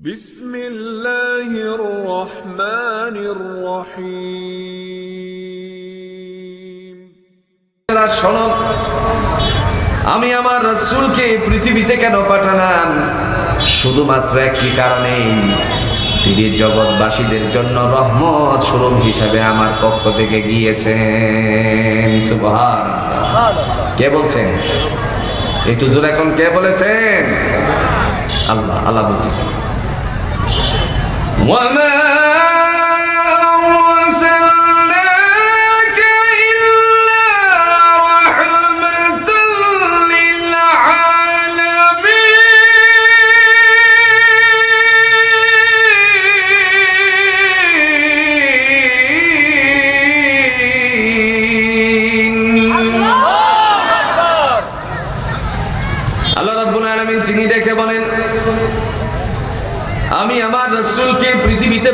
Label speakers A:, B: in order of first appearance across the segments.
A: بسم الله الرحمن الرحيم
B: আপনারা শোনো আমি আমার রসুলকে পৃথিবীতে কেন পাঠালাম শুধুমাত্র একটি কারণেই তিনি জগৎবাসীদের জন্য রহমত স্বরূপ হিসাবে আমার পক্ষ থেকে গিয়েছেন সুবহান কে বলছেন একটু জোরে এখন কে বলেছেন আল্লাহ আল্লাহ বলতেছেন 我们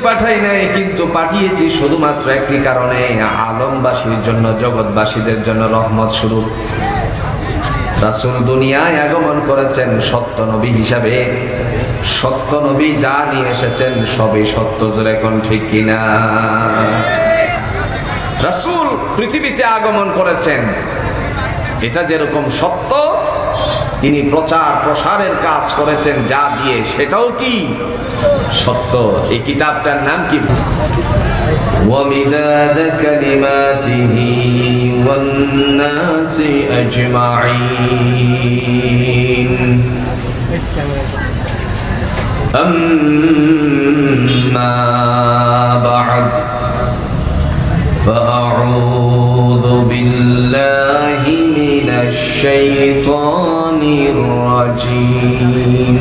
B: পাঠাই নাই, কিন্তু পাঠিয়েছি শুধুমাত্র একটি কারণে, আলমবাসীর জন্য, জগৎবাসীদের জন্য রহমত স্বরূপ। রাসুল দুনিয়ায় আগমন করেছেন সত্য নবী হিসাবে। সত্য নবী যা নিয়ে এসেছেন, সবই সত্য জোরে কোন ঠিক কিনা? রাসুল পৃথিবীতে আগমন করেছেন। এটা যেরকম সত্য, তিনি প্রচার প্রসারের কাজ করেছেন, যা দিয়ে, সেটাও কি? সত্য এই কিতাবটার নাম কি ومداد كلماته والناس أجمعين أما بعد فأعوذ بالله من الشيطان الرجيم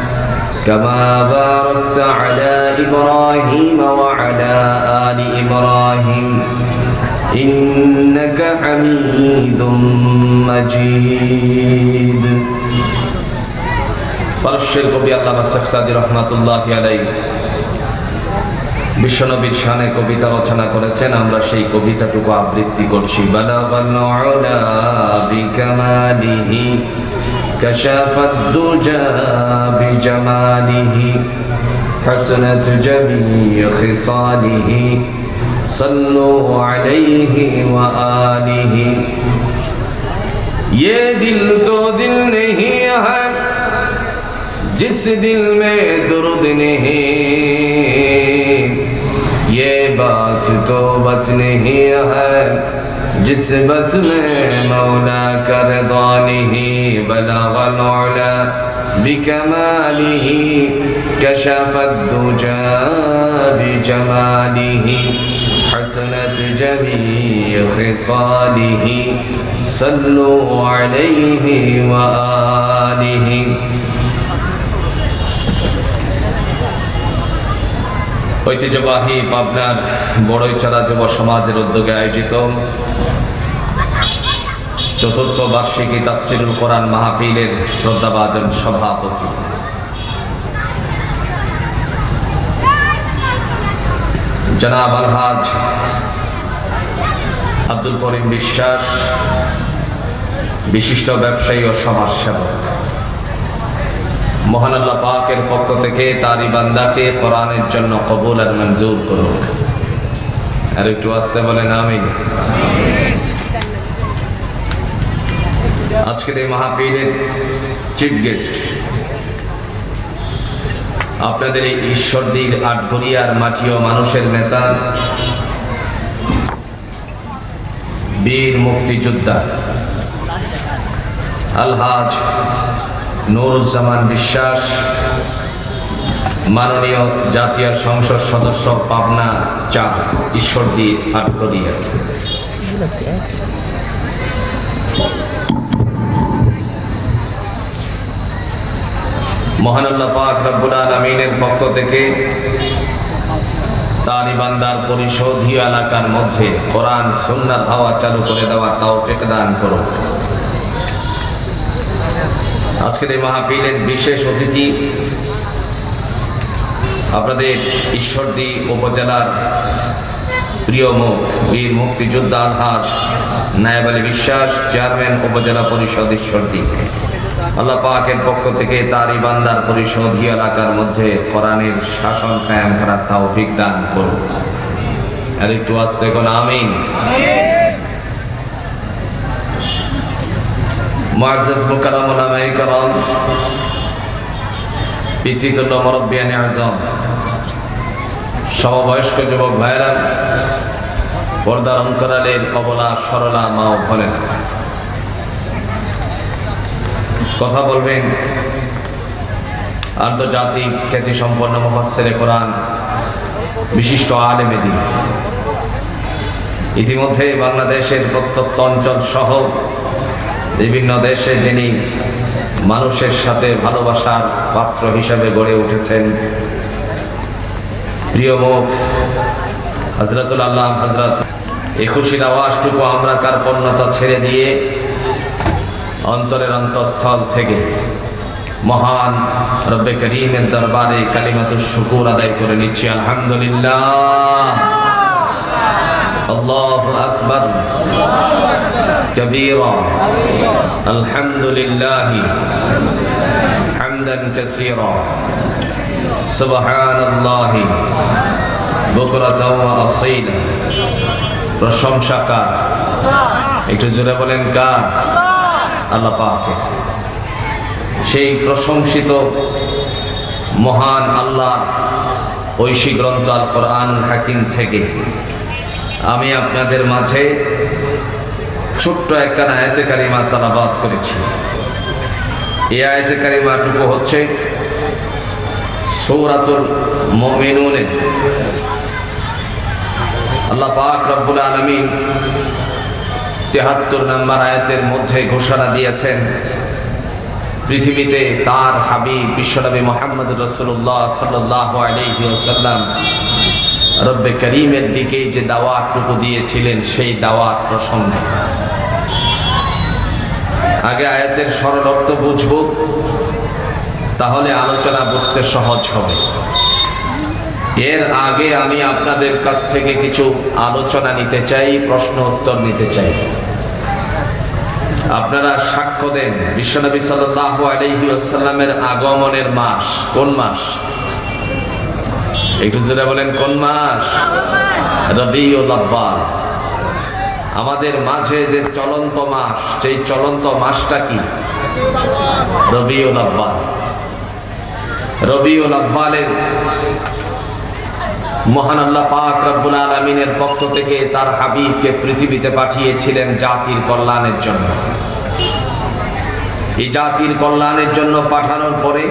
B: كما باركت على إبراهيم وعلى آل إبراهيم إنك حميد مجيد পারস্যের কবি আল্লামা শেখ সাদি রহমাতুল্লাহ আলাই বিশ্বনবীর শানে কবিতা রচনা করেছেন আমরা সেই কবিতাটুকু আবৃত্তি করছি বালাগাল উলা বিকামালিহি كشاف الدجى بجماله حسنة جميع خصاله. صلوا عليه وآله. یہ دل تو دل نہیں ہے جس دل میں درد نہیں یہ بات تو بات نہیں ہے۔ جسمت میں مولا کا بلغ العلا بكماله كشف الدجا بجماله حسنت جميع خصاله صلوا عليه وآله ঐতিহ্যবাহী পাবনার বড়ইছড়া যুব সমাজের উদ্যোগে আয়োজিত চতুর্থ বার্ষিকী তাফসিরুল কোরআন মাহফিলের শ্রদ্ধাভাজন সভাপতি। জনাব আলহাজ আব্দুল করিম বিশ্বাস, বিশিষ্ট ব্যবসায়ী ও সমাজসেবক। মহান আল্লাহ পাকের পক্ষ থেকে তারই বান্দাকে কোরআনের জন্য কবুল আর মঞ্জুর করুক। আর একটু আসতে বলেন আমি আজকের এই মাহফিলের চিফ গেস্ট আপনাদের এই ঈশ্বরদীর আটঘরিয়ার মাটি ও মানুষের নেতা, বীর মুক্তিযোদ্ধা, আলহাজ নুরুজ্জামান বিশ্বাস, মাননীয় জাতীয় সংসদ সদস্য পাবনা চার ঈশ্বরদী আটঘরিয়া মহান আল্লাহ পাক রব্বুল আলমিনের পক্ষ থেকে তারই বান্দার পরিশোধীয় এলাকার মধ্যে কোরআন, সুন্নার হাওয়া চালু করে দেওয়ার তৌফিক দান করুন। আজকের এই মাহফিলের বিশেষ অতিথি আপনাদের ঈশ্বরদী উপজেলার প্রিয় মুখ, বীর মুক্তিযোদ্ধা আলহাজ নায়েব আলী বিশ্বাস, চেয়ারম্যান উপজেলা পরিষদ ঈশ্বরদী। আল্লাহ পাকের পক্ষ থেকে তারই বান্দার পরিশোধী এলাকার মধ্যে কোরআনের শাসন কায়েম করার তৌফিক দান করুন। আর একটু আসতে কোন আমিন। মুআজ্জাজ মুকাররম ওলামায়ে کرام পিতৃতুল্য মুরব্বিয়ানে আজম সমবয়স্ক যুবক ভাইরা পর্দার অন্তরালের কবলা সরলা মা ও ভোলেন কথা বলবেন আন্তর্জাতিক খ্যাতিসম্পন্ন মুফাসসিরে কোরআন বিশিষ্ট আলেমে দিন ইতিমধ্যে বাংলাদেশের প্রত্যন্ত অঞ্চল সহ বিভিন্ন দেশে যিনি মানুষের সাথে ভালোবাসার পাত্র হিসাবে গড়ে উঠেছেন। প্রিয় মুখ হজরতুল আল্লাহ হজরত এই খুশির আওয়াজটুকু আমরা কার্পণ্যতা ছেড়ে দিয়ে অন্তরের অন্তঃস্থল থেকে মহান রব্বে করিমের দরবারে কালিমাতুর শুকুর আদায় করে নিচ্ছি। আলহামদুলিল্লাহ। আল্লাহু আকবার كبيرا الحمد لله حمدا كثيرا سبحان الله بكرة وأصيلا প্রশংসা কার একটু জোরে বলেন কার আল্লাহ পাকের সেই প্রশংসিত মহান আল্লাহ ঐশী গ্রন্থ আল কোরআন হাকিম থেকে আমি আপনাদের মাঝে ছোট্ট একটা আয়াতে কারিমা তালাবাদ করেছি। এই আয়াতে কারিমাটুকু হচ্ছে সৌরাতুল মমিনুনের। আল্লাহ পাক রব্বুল আলমিন তেহাত্তর নম্বর আয়াতের মধ্যে ঘোষণা দিয়েছেন, পৃথিবীতে তার হাবিব বিশ্বনবী মোহাম্মদ রসুল্লাহ সাল্লাহ আলহিউসাল্লাম রব্বে করিমের দিকে যে দাওয়াতটুকু দিয়েছিলেন, সেই দাওয়াত প্রসঙ্গে। আগে আয়াতের সরল অর্থ বুঝব, তাহলে আলোচনা বুঝতে সহজ হবে। এর আগে আমি আপনাদের কাছ থেকে কিছু আলোচনা নিতে চাই, প্রশ্ন উত্তর নিতে চাই। আপনারা সাক্ষ্য দেন, বিশ্বনবী সাল্লাহ আলহি আসাল্লামের আগমনের মাস, কোন মাস? একটু জোরে বলেন, কোন মাস? আব্বাল। আমাদের মাঝে যে চলন্ত মাস, সেই চলন্ত মাসটা কি? রবিউল আব্বাল। রবিউল আব্বালের মহান আল্লাহ পাক রব্বুল আলমিনের পক্ষ থেকে তার হাবিবকে পৃথিবীতে পাঠিয়েছিলেন জাতির কল্যাণের জন্য। এই জাতির কল্যাণের জন্য পাঠানোর পরে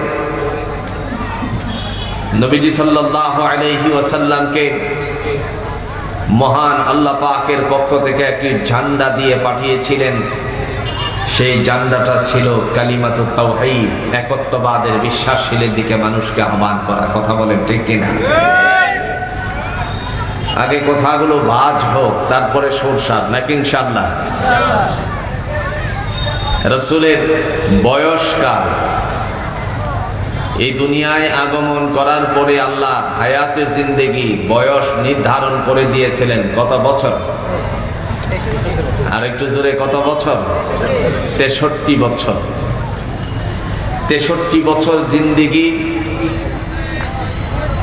B: নবীজি সাল্লাহ আলহি ওসাল্লামকে মহান আল্লাহ পাকের পক্ষ থেকে একটি ঝান্ডা দিয়ে পাঠিয়েছিলেন। সেই ঝান্ডাটা ছিল কালিমাতু একত্ববাদের বিশ্বাসশীলের দিকে মানুষকে আহ্বান করা। কথা বলেন ঠিক কিনা? আগে কথাগুলো বাজ হোক, তারপরে সরষার, নাকি ইনশাল্লাহ রসুলের বয়সকাল এই দুনিয়ায় আগমন করার পরে আল্লাহ হায়াতে জিন্দেগি, বয়স নির্ধারণ করে দিয়েছিলেন। কত বছর? আর একটু জোরে, কত বছর? তেষট্টি বছর। তেষট্টি বছর জিন্দিগি,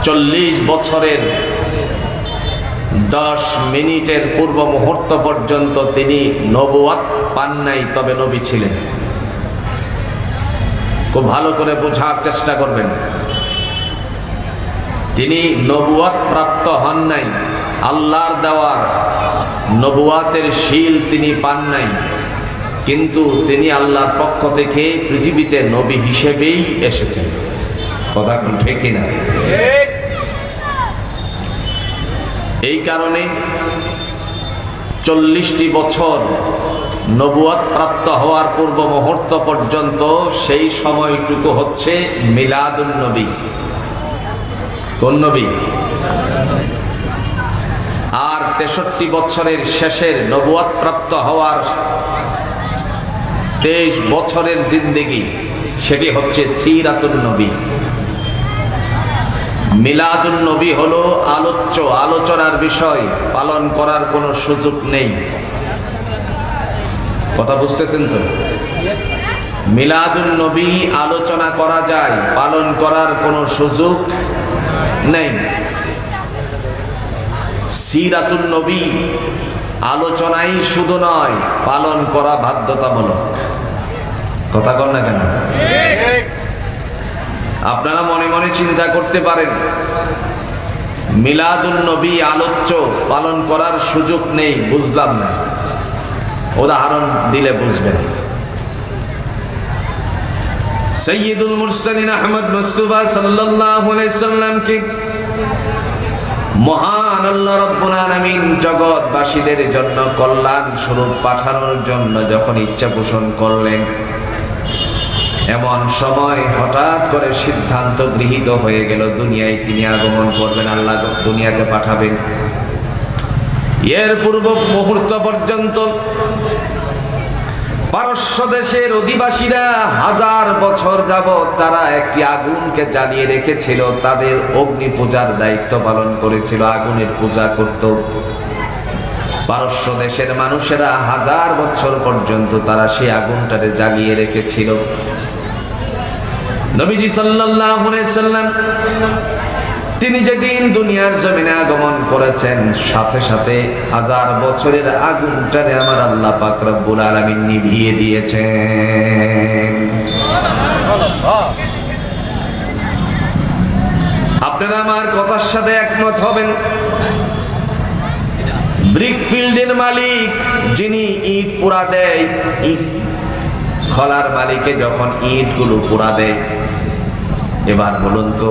B: চল্লিশ বছরের দশ মিনিটের পূর্ব মুহূর্ত পর্যন্ত তিনি নবুয়াত পান নাই, তবে নবী ছিলেন। খুব ভালো করে বোঝার চেষ্টা করবেন। তিনি নবুয়াত প্রাপ্ত হন নাই। আল্লাহর দেওয়ার নবুয়াতের শিল তিনি পান নাই। কিন্তু তিনি আল্লাহর পক্ষ থেকে পৃথিবীতে নবী হিসেবেই এসেছেন। কথা কোন ঠিক না এই কারণে চল্লিশটি বছর নবুয়াত প্রাপ্ত হওয়ার পূর্ব মুহূর্ত পর্যন্ত সেই সময়টুকু হচ্ছে মিলাদুল নবী। কোন নবী? আর তেষট্টি বছরের শেষের নবুয়াত প্রাপ্ত হওয়ার তেইশ বছরের জিন্দেগি, সেটি হচ্ছে সিরাতুল নবী। মিলাদুল নবী হলো আলোচ্য, আলোচনার বিষয়, পালন করার কোনো সুযোগ নেই। কথা বুঝতেছেন তো? মিলাদুল নবী আলোচনা করা যায়, পালন করার কোনো সুযোগ নেই। সিরাতুল নবী আলোচনাই শুধু নয়, পালন করা বাধ্যতামূলক। কথা কর না কেন? আপনারা মনে মনে চিন্তা করতে পারেন মিলাদুল নবী আলোচ্য পালন করার সুযোগ নেই, বুঝলাম না। উদাহরণ দিলে বুঝবেন। সৈয়দুল মুরসালিন আহমদ মুস্তুফা সাল্লাল্লাহু সাল্লামকে মহান আল্লাহ রব্বুল আলামিন জগৎবাসীদের জন্য কল্যাণ স্বরূপ পাঠানোর জন্য যখন ইচ্ছা পোষণ করলেন, এমন সময় হঠাৎ করে সিদ্ধান্ত গৃহীত হয়ে গেল, দুনিয়ায় তিনি আগমন করবেন, আল্লাহ দুনিয়াতে পাঠাবেন। এর পূর্ব মুহূর্ত পর্যন্ত পারস্য দেশের অধিবাসীরা হাজার বছর যাবৎ তারা একটি আগুনকে জ্বালিয়ে রেখেছিল। তাদের অগ্নি পূজার দায়িত্ব পালন করেছিল, আগুনের পূজা করত। পারস্য দেশের মানুষেরা হাজার বছর পর্যন্ত তারা সেই আগুনটারে জ্বালিয়ে রেখেছিল। নবীজি সাল্লাল্লাহু আলাইহি সাল্লাম তিনি যেদিন দুনিয়ার জমিনে আগমন করেছেন, সাথে সাথে হাজার বছরের আগুনটারে আমার আল্লাহ পাক রব্বুল নিভিয়ে দিয়েছেন। আপনারা আমার কথার সাথে একমত হবেন। ব্রিক ফিল্ডের মালিক যিনি ইট পোড়া দেয়, ইট খলার মালিকে যখন ইটগুলো পোড়া দেয়, এবার বলুন তো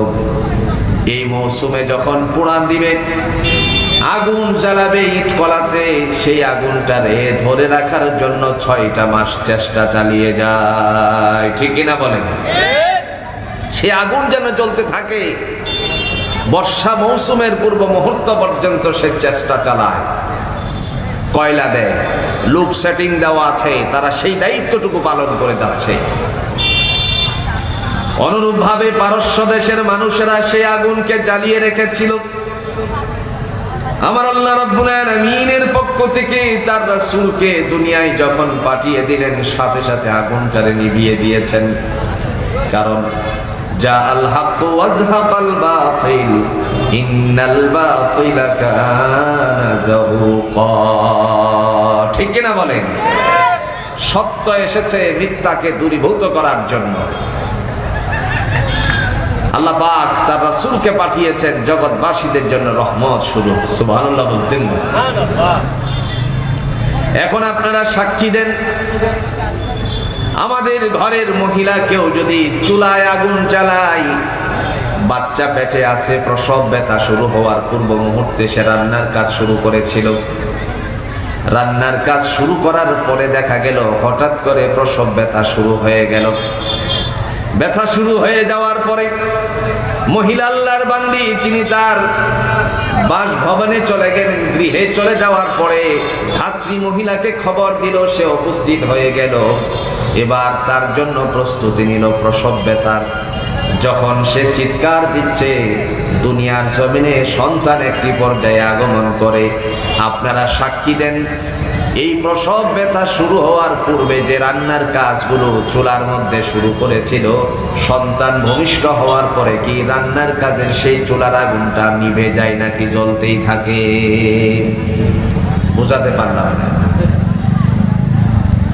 B: এই মৌসুমে যখন পোড়ান দিবে, আগুন জ্বালাবে ইট কলাতে, সেই আগুনটারে ধরে রাখার জন্য ছয়টা মাস চেষ্টা চালিয়ে যায়। ঠিক কিনা বলেন? সে আগুন যেন জ্বলতে থাকে, বর্ষা মৌসুমের পূর্ব মুহূর্ত পর্যন্ত সে চেষ্টা চালায়। কয়লা দেয়, লুক সেটিং দেওয়া আছে, তারা সেই দায়িত্বটুকু পালন করে যাচ্ছে। অনুরূপভাবে পারস্য দেশের মানুষেরা সেই আগুনকে জ্বালিয়ে রেখেছিল। আমার আল্লাহ রাব্বুল আলামিনের পক্ষ থেকে তার রাসূলকে দুনিয়ায় যখন পাঠিয়ে দিলেন, সাথে সাথে আগুনটারে নিভিয়ে দিয়েছেন। কারণ, যা আল হক ওয়াজহাকাল বাতিল, ইন্নাল বাতিলা কানা ঠিক কিনা বলেন? সত্য এসেছে মিথ্যাকে দূরীভূত করার জন্য। আল্লাহ পাক তার রাসূলকে পাঠিয়েছেন জগৎবাসীদের জন্য রহমত শুরু। সুবহানাল্লাহ বলতেন? এখন আপনারা সাক্ষী দেন, আমাদের ঘরের মহিলা কেউ যদি চুলায় আগুন জ্বালায় বাচ্চা পেটে আছে, প্রসব ব্যথা শুরু হওয়ার পূর্ব মুহূর্তে সে রান্নার কাজ শুরু করেছিল। রান্নার কাজ শুরু করার পরে দেখা গেল, হঠাৎ করে প্রসব ব্যথা শুরু হয়ে গেল। ব্যথা শুরু হয়ে যাওয়ার পরে মহিলা আল্লাহর বান্দি, তিনি তার বাসভবনে চলে গেলেন। গৃহে চলে যাওয়ার পরে ধাত্রী মহিলাকে খবর দিল, সে উপস্থিত হয়ে গেল। এবার তার জন্য প্রস্তুতি নিল প্রসব ব্যথার। যখন সে চিৎকার দিচ্ছে, দুনিয়ার জমিনে সন্তান একটি পর্যায়ে আগমন করে। আপনারা সাক্ষী দেন এই প্রসব ব্যথা শুরু হওয়ার পূর্বে যে রান্নার কাজগুলো চুলার মধ্যে শুরু করেছিল, সন্তান ভূমিষ্ঠ হওয়ার পরে কি রান্নার কাজের সেই চুলার আগুনটা নিভে যায় নাকি জ্বলতেই থাকে? বোঝাতে পারলাম না।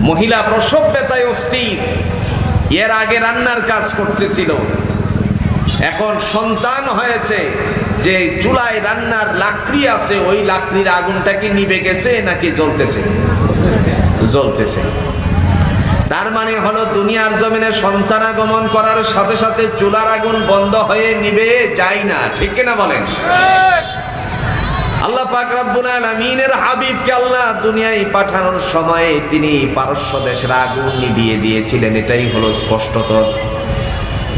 B: মহিলা প্রসব ব্যথায় অস্থির। এর আগে রান্নার কাজ করতেছিল। এখন সন্তান হয়েছে। যে চুলায় রান্নার লাকড়ি আছে, ওই লাকড়ির আগুনটা কি নিভে গেছে নাকি জ্বলতেছে? জ্বলতেছে। তার মানে হলো দুনিয়ার জমিনে সন্তানাগমন করার সাথে সাথে চুলার আগুন বন্ধ হয়ে নিভে যায় না। ঠিক কিনা বলেন? আল্লাহ পাক রব্বুল আলামিনের হাবিবকে আল্লাহ দুনিয়ায় পাঠানোর সময়ে তিনি পারস্য দেশের আগুন নিভিয়ে দিয়েছিলেন। এটাই হলো স্পষ্টতর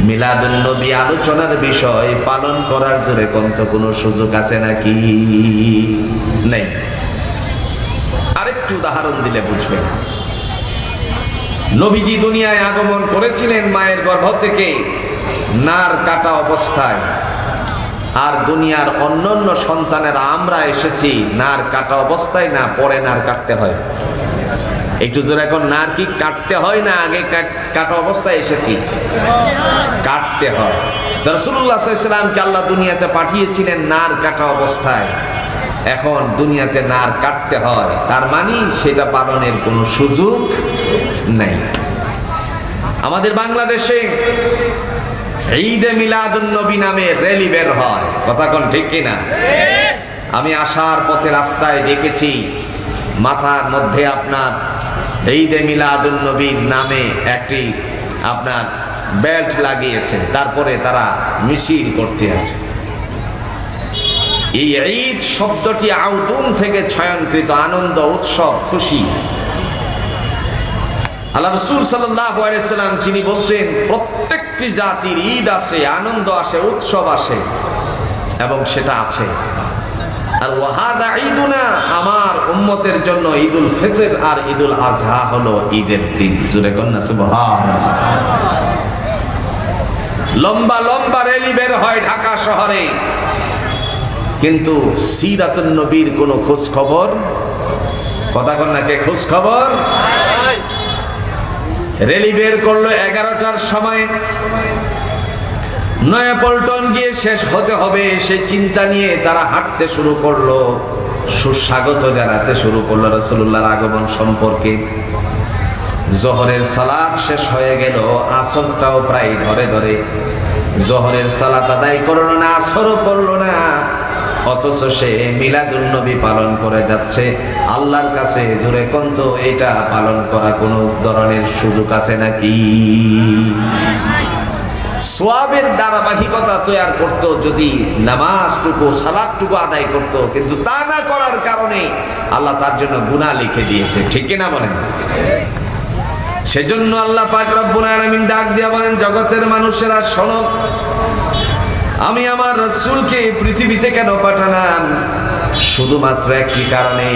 B: মিলাদুল নবী আলোচনার বিষয় পালন করার জন্য কন্ত কোনো সুযোগ আছে নাকি? নেই। আরেকটু উদাহরণ দিলে বুঝবেন। নবীজি দুনিয়ায় আগমন করেছিলেন মায়ের গর্ভ থেকে, নার কাটা অবস্থায়। আর দুনিয়ার অন্যান্য সন্তানেরা, আমরা এসেছি, নার কাটা অবস্থায় না, পরে নার কাটতে হয়। একটু জোরে এখন, নার কি কাটতে হয় না আগে কাটা অবস্থায় এসেছি? কাটতে হয়। রসুল্লাহ আল্লাহ দুনিয়াতে পাঠিয়েছিলেন নার কাটা অবস্থায়। এখন দুনিয়াতে নার কাটতে হয়, তার মানে সেটা পালনের কোনো সুযোগ নেই। আমাদের বাংলাদেশে ঈদে মিলাদুন নবী নামে র্যালি বের হয়। কথা কোন ঠিক কিনা? আমি আসার পথে রাস্তায় দেখেছি, মাথার মধ্যে আপনার ঈদে মিলাদুন নবীর নামে একটি আপনার বেল্ট লাগিয়েছে। তারপরে তারা মিছিল করতে আছে এই ঈদ শব্দটি আউতুন থেকে ছয়নকৃত আনন্দ, উৎসব, খুশি। আল্লাহ রসুল সাল্লাম যিনি বলছেন, প্রত্যেকটি জাতির ঈদ আসে, আনন্দ আসে, উৎসব আসে এবং সেটা আছে। আর ওয়াহাদা ঈদুনা, আমার উম্মতের জন্য ঈদুল ফিতর আর ঈদুল আজহা হলো ঈদের দিন। জুড়ে কন্যা সুবহান লম্বা লম্বা রেলি বের হয় ঢাকা শহরে। কিন্তু সিরাতুন নবীর কোনো খোঁজ খবর কথা কন্যাকে খোঁজ খবর রেলি বের করল এগারোটার সময়। নয়াপল্টন গিয়ে শেষ হতে হবে সেই চিন্তা নিয়ে তারা হাঁটতে শুরু করল, সুস্বাগত জানাতে শুরু করল রসুল্লাহর আগমন সম্পর্কে। জহরের সালাদ শেষ হয়ে গেল, আসরটাও প্রায় ধরে ধরে। জহরের সালাত আদায় করল না, আসরও পড়ল না, অথচ সে মিলাদুন্নবী পালন করে যাচ্ছে। আল্লাহর কাছে জোরে কন্ত এটা পালন করা কোনো ধরনের সুযোগ আছে নাকি? সোয়াবের ধারাবাহিকতা তৈরি করত, যদি নামাজটুকু, সালাদটুকু আদায় করত, কিন্তু তা না করার কারণে আল্লাহ তার জন্য গুনাহ লিখে দিয়েছে। ঠিক না বলেন? সেজন্য আল্লাহ পাক রব্বুল আলামিন ডাক দিয়া বলেন, জগতের মানুষেরা, শোনো, আমি আমার রাসূলকে পৃথিবীতে কেন পাঠালাম? শুধুমাত্র একটি কারণে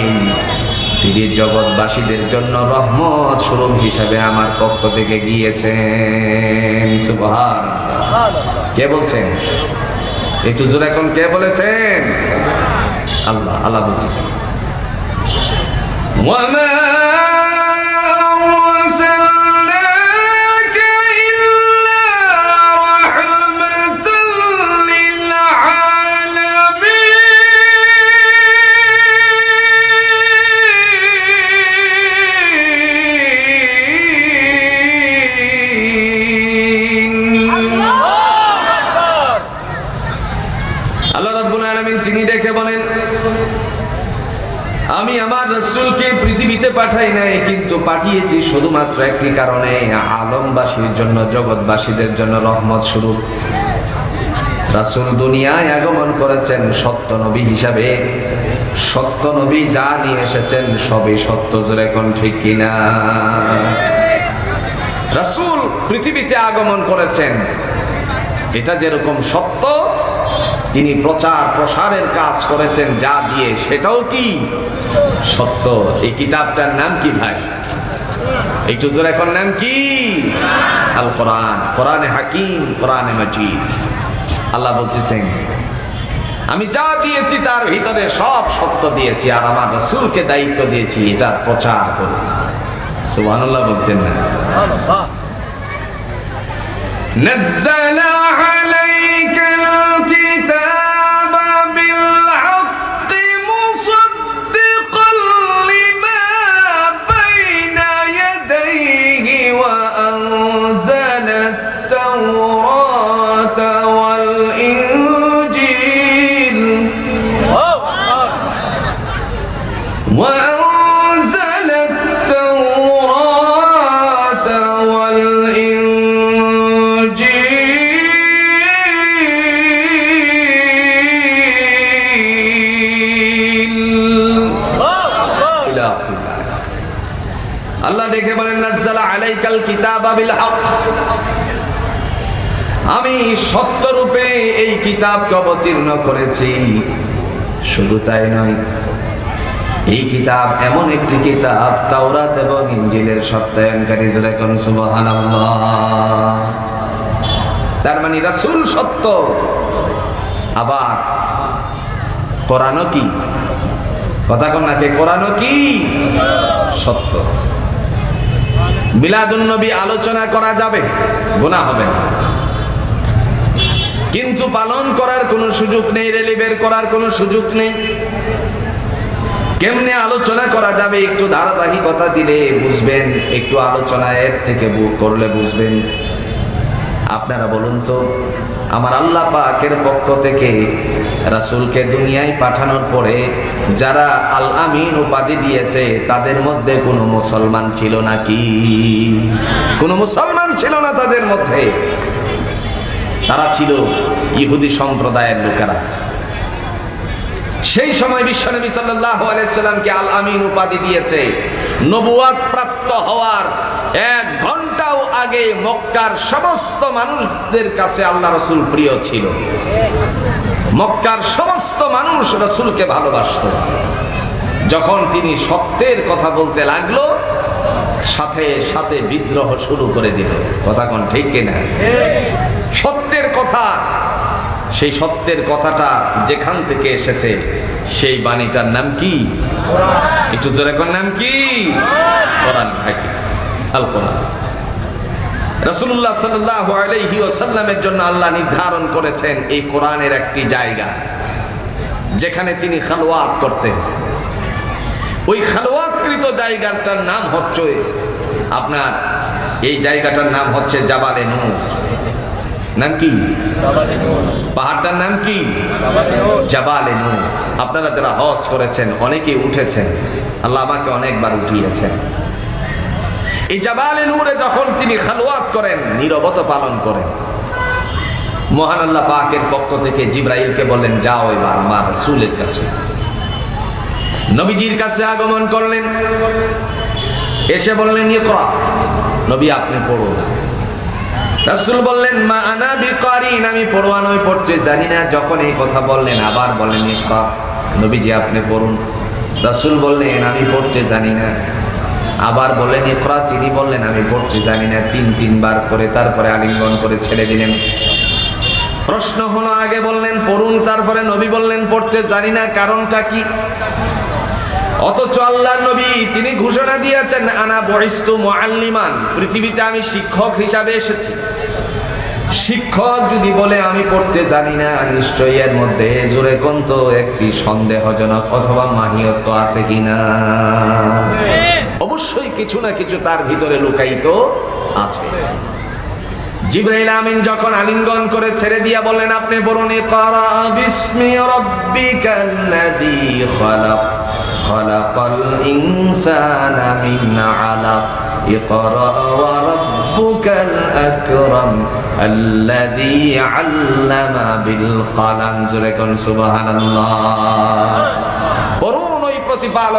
B: তিনি জগৎবাসীদের জন্য রহমত স্বরূপ হিসাবে আমার পক্ষ থেকে গিয়েছেন। সুবহান কে বলছেন? একটু জোর এখন কে বলেছেন? আল্লাহ আল্লাহ বলতেছেন। আল্লাহ রাব্বুল আলামিন তিনি ডেকে বলেন, আমি আমার রসুলকে পৃথিবীতে পাঠাই নাই, কিন্তু পাঠিয়েছি শুধুমাত্র একটি কারণে, আলমবাসীর জন্য, জগৎবাসীদের জন্য রহমত স্বরূপ। রাসুল দুনিয়ায় আগমন করেছেন সত্য নবী হিসাবে। সত্য নবী যা নিয়ে এসেছেন সবই সত্য, জোরে কোন ঠিক কিনা? রাসূল পৃথিবীতে আগমন করেছেন। এটা যেরকম সত্য তিনি প্রচার প্রসারের কাজ করেছেন যা দিয়ে সেটাও কি সত্য এই কিতাবটার নাম কি ভাই একটু জোরে কোন নাম কি আল কোরআন কোরআনে হাকিম কোরআনে মাজিদ আল্লাহ বলতেছেন আমি যা দিয়েছি তার ভিতরে সব সত্য দিয়েছি আর আমার রসুলকে দায়িত্ব দিয়েছি এটার প্রচার করি সুবহানাল্লাহ বলছেন না نزل عليك আলাইকাল কিতাবা বিল হক। আমি সত্যরূপে এই কিতাবকে অবতীর্ণ করেছি। শুধু তাই নয়, এই কিতাব এমন একটি কিতাব তাওরাত এবং ইঞ্জিলের সত্যায়নকারী যেরকম সুবহানাল্লাহ। তার মানে রাসূল সত্য। আবার কোরআনও কি? কথা কন নাকি কোরআনও কি? সত্য। মিলাদুন নবী আলোচনা করা যাবে গোনা হবে না। কিন্তু পালন করার কোনো সুযোগ নেই, রেলি বের করার কোনো সুযোগ নেই। কেমনে আলোচনা করা যাবে, একটু ধারাবাহিকতা দিলে বুঝবেন, একটু আলোচনা এর থেকে করলে বুঝবেন। আপনারা বলুন তো আমার আল্লাহ পাকের পক্ষ থেকে রাসূলকে দুনিয়ায় পাঠানোর পরে যারা আল আমিন উপাধি দিয়েছে, তাদের মধ্যে কোনো মুসলমান ছিল নাকি কোনো মুসলমান ছিল না তাদের মধ্যে। তারা ছিল ইহুদি সম্প্রদায়ের লোকেরা। সেই সময় বিশ্বনবী সাল্লাল্লাহু আলাইহি সাল্লামকে আল আমিন উপাধি দিয়েছে। নবুয়াত প্রাপ্ত হওয়ার এক ঘন্টাও আগে মক্কার সমস্ত মানুষদের কাছে আল্লাহ রসুল প্রিয় ছিল। মক্কার সমস্ত মানুষ রসুলকে ভালোবাসত। যখন তিনি সত্যের কথা বলতে লাগল, সাথে সাথে বিদ্রোহ শুরু করে দিল। কথা কোন ঠিক কিনা? সত্যের কথা, সেই সত্যের কথাটা যেখান থেকে এসেছে, সেই বাণীটার নাম কি? একটু জোরে নাম কি? কোরআন হাকিম আল কোরআন। রাসূলুল্লাহ সাল্লাল্লাহু আলাইহি ওয়াসাল্লামের জন্য আল্লাহ নির্ধারণ করেছেন এই কোরআনের একটি জায়গা যেখানে তিনি খালওয়াত করতেন। ওই খালওয়াতকৃত জায়গাটার নাম হচ্ছে আপনার এই জায়গাটার নাম হচ্ছে জাবালে নূর। নাম কি? পাহাড়টার নাম কি? জাবালে নূর। আপনারা যারা হজ করেছেন অনেকে উঠেছেন। আল্লাহ আমাকে অনেকবার উঠিয়েছেন। এই জাবালে নূরে যখন তিনি খালওয়াত করেন, নীরবত পালন করেন। মহান আল্লাহ পাকের পক্ষ থেকে জিব্রাইলকে বললেন, যাও এবার আমার রাসূলের কাছে। নবীজির কাছে আগমন করলেন। এসে বললেন, ইকরা, নবী আপনি পড়ুন। রাসূল বললেন, মা আনা বিকারিন, আমি পড়ুয়া নই, পড়তে জানি না। যখন এই কথা বললেন, আবার বললেন, ইকরা, নবীজি আপনি পড়ুন। রাসূল বললেন, আমি পড়তে জানি না। আবার বললেন, ইকরা তিনি বললেন, আমি পড়তে জানি না। তিন, তিনবার করে তারপরে আলিঙ্গন করে ছেড়ে দিলেন। প্রশ্ন হলো আগে বললেন, পড়ুন, তারপরে নবী বললেন, পড়তে জানি না, কারণটা কি? অথচ আল্লাহর নবী, তিনি ঘোষণা দিয়েছেন, আনা বহিস্তু মুআল্লিমান পৃথিবীতে আমি শিক্ষক হিসাবে এসেছি। শিক্ষক যদি বলে, আমি পড়তে জানি না নিশ্চয়ই এর মধ্যে জোরে কন্ত একটি সন্দেহজনক অথবা মাহিয়ত্ব আছে কিনা? অবশ্যই কিছু না কিছু তার ভিতরে লুকায়িত আছে। জিব্রাইল আমিন যখন আলিঙ্গন করে ছেড়ে দিয়া বললেন, আপনি বলুন ইকরা বিসমি রাব্বিকাল্লাযী খালাক। খালাকাল ইনসানা মিন আলাক। প্রতিপালক